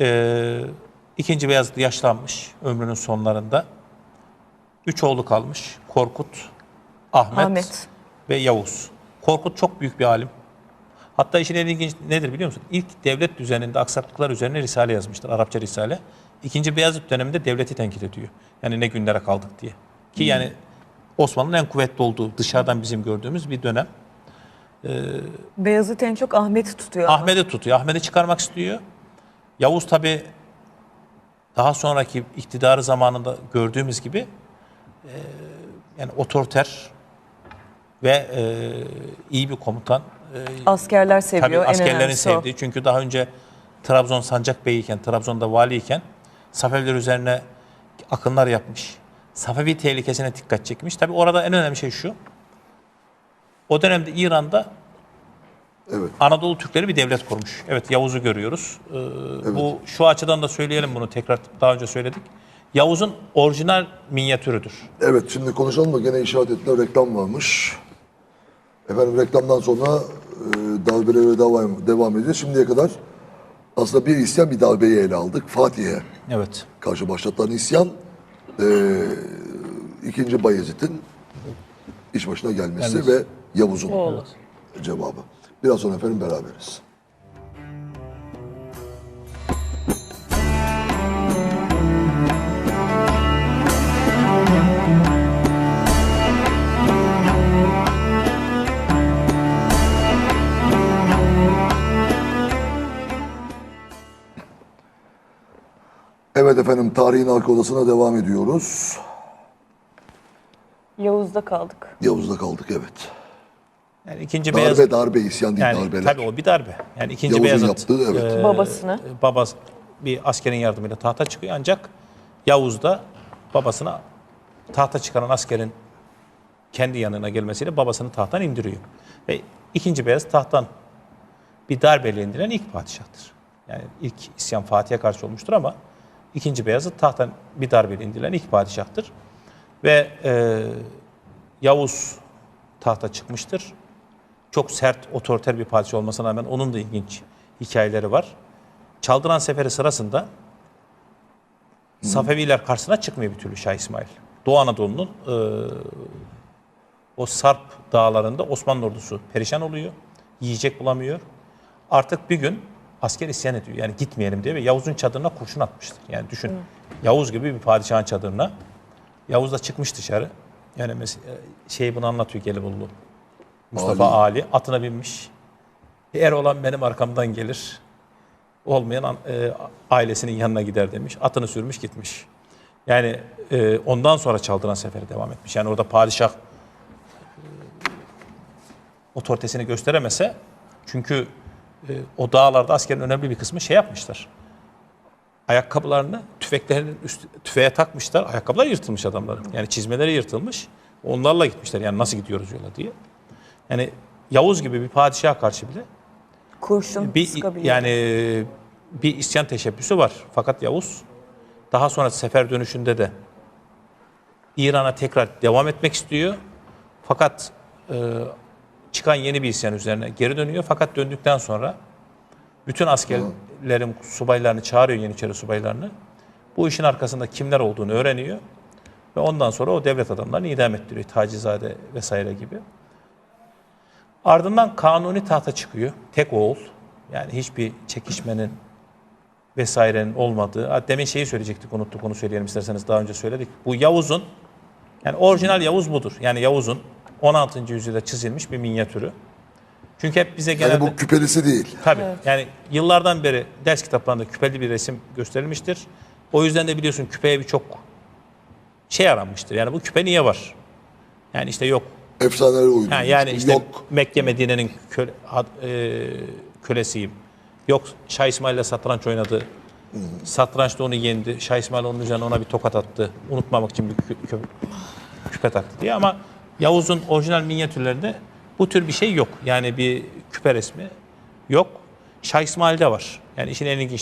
Ee, ikinci Beyazıt yaşlanmış ömrünün sonlarında. Üç oğlu kalmış. Korkut, Ahmet, Ahmet. ve Yavuz. Korkut çok büyük bir alim. Hatta işin en ilginç nedir biliyor musun? İlk devlet düzeninde aksaklıklar üzerine risale yazmıştır. Arapça risale. İkinci Beyazıt döneminde devleti tenkit ediyor. Yani ne günlere kaldık diye. Ki yani Osmanlı'nın en kuvvetli olduğu dışarıdan bizim gördüğümüz bir dönem. Beyazıt en çok Ahmet'i tutuyor. Ahmet'i tutuyor. Ahmet'i çıkarmak istiyor. Yavuz tabi daha sonraki iktidarı zamanında gördüğümüz gibi e, yani otoriter ve e, iyi bir komutan. E, Askerler seviyor. tabii askerlerin önemlisi o. sevdiği. Çünkü daha önce Trabzon sancak beyiyken, Trabzon'da valiyken Safeviler üzerine akınlar yapmış. Safevi tehlikesine dikkat çekmiş. Tabi orada en önemli şey şu. O dönemde İran'da Evet. Anadolu Türkleri bir devlet kurmuş. Evet Yavuz'u görüyoruz. Ee, Bu şu açıdan da söyleyelim bunu tekrar daha önce söyledik. Yavuz'un orijinal minyatürüdür. Evet şimdi konuşalım da gene işaret ettiler reklam varmış. Efendim reklamdan sonra e, darbelere devam, devam edeceğiz. Şimdiye kadar aslında bir isyan bir darbeyi ele aldık. Fatih'e Evet. karşı başlatılan isyan e, ikinci Bayezid'in iş başına gelmesi Gelmesi. ve Yavuz'un cevabı. Biraz sonra efendim beraberiz. Evet efendim tarihin arka odasına devam ediyoruz. Yavuz'da kaldık. Yavuz'da kaldık evet. Yani ikinci Darbe Beyazıt darbe isyan değil yani darbeler. tabii o bir darbe. Yani ikinci Yavuz'un Beyazıt yaptığı, evet. e, Babasını. babası bir askerin yardımıyla tahta çıkıyor ancak Yavuz da babasına tahta çıkaran askerin kendi yanına gelmesiyle babasını tahttan indiriyor. Ve ikinci Beyazıt tahttan bir darbeyle indiren ilk padişahtır. Yani ilk isyan Fatih'e karşı olmuştur ama ikinci Beyazıt tahttan bir darbeyle indirilen ilk padişahtır. Ve e, Yavuz tahta çıkmıştır. Çok sert, otoriter bir padişah olmasına rağmen onun da ilginç hikayeleri var. Çaldıran Seferi sırasında Safeviler karşısına çıkmıyor bir türlü Şah İsmail. Doğu Anadolu'nun e, o Sarp dağlarında Osmanlı ordusu perişan oluyor. Yiyecek bulamıyor. Artık bir gün asker isyan ediyor. Yani gitmeyelim diye ve Yavuz'un çadırına kurşun atmıştır. Yani düşün. Yavuz gibi bir padişahın çadırına. Yavuz da çıkmış dışarı. Yani şey bunu anlatıyor Gelibolu. Mustafa Ali. atına binmiş. Eğer olan benim arkamdan gelir. Olmayan an- e, ailesinin yanına gider demiş. Atını sürmüş gitmiş. Yani e, ondan sonra Çaldıran Seferi devam etmiş. Yani orada padişah otoritesini gösteremese çünkü e, o dağlarda askerin önemli bir kısmı şey yapmışlar. Ayakkabılarını tüfeklerinin üst, tüfeğe takmışlar. Ayakkabılar yırtılmış adamların. Yani çizmeleri yırtılmış. Onlarla gitmişler. Yani nasıl gidiyoruz yola diye. Yani Yavuz gibi bir padişaha karşı bile Kurşun bir sıkabiliyor. yani bir isyan teşebbüsü var. Fakat Yavuz daha sonra sefer dönüşünde de İran'a tekrar devam etmek istiyor. Fakat e, çıkan yeni bir isyan üzerine geri dönüyor. Fakat döndükten sonra bütün askerlerin subaylarını çağırıyor Yeniçeri subaylarını. Bu işin arkasında kimler olduğunu öğreniyor. Ve ondan sonra o devlet adamlarını idam ettiriyor. Tacizade vesaire gibi. Ardından Kanuni tahta çıkıyor. Tek oğul. Yani hiçbir çekişmenin vesairenin olmadığı. Ha, Demin şeyi söyleyecektik unuttuk onu söyleyelim isterseniz daha önce söyledik. Bu Yavuz'un yani orijinal Yavuz budur. Yani Yavuz'un 16. yüzyılda çizilmiş bir minyatürü. Çünkü hep bize genelde... Yani bu küpelisi değil. Tabii. Yani yıllardan beri ders kitaplarında küpeli bir resim gösterilmiştir. O yüzden de biliyorsun küpeye birçok şey aranmıştır. Yani bu küpe niye var? Yani işte yok Efsaneler uydu. Ha, yani işte Yok. Mekke Medine'nin köle, e, kölesiyim. Yok Şah İsmail'le satranç oynadı. Satrançta onu yendi. Şah İsmail onun üzerine ona bir tokat attı. Unutmamak için bir kü- kü- küpe taktı diye ama Yavuz'un orijinal minyatürlerinde bu tür bir şey yok. Yani bir küpe resmi yok. Şah İsmail'de var. Yani işin en ilginç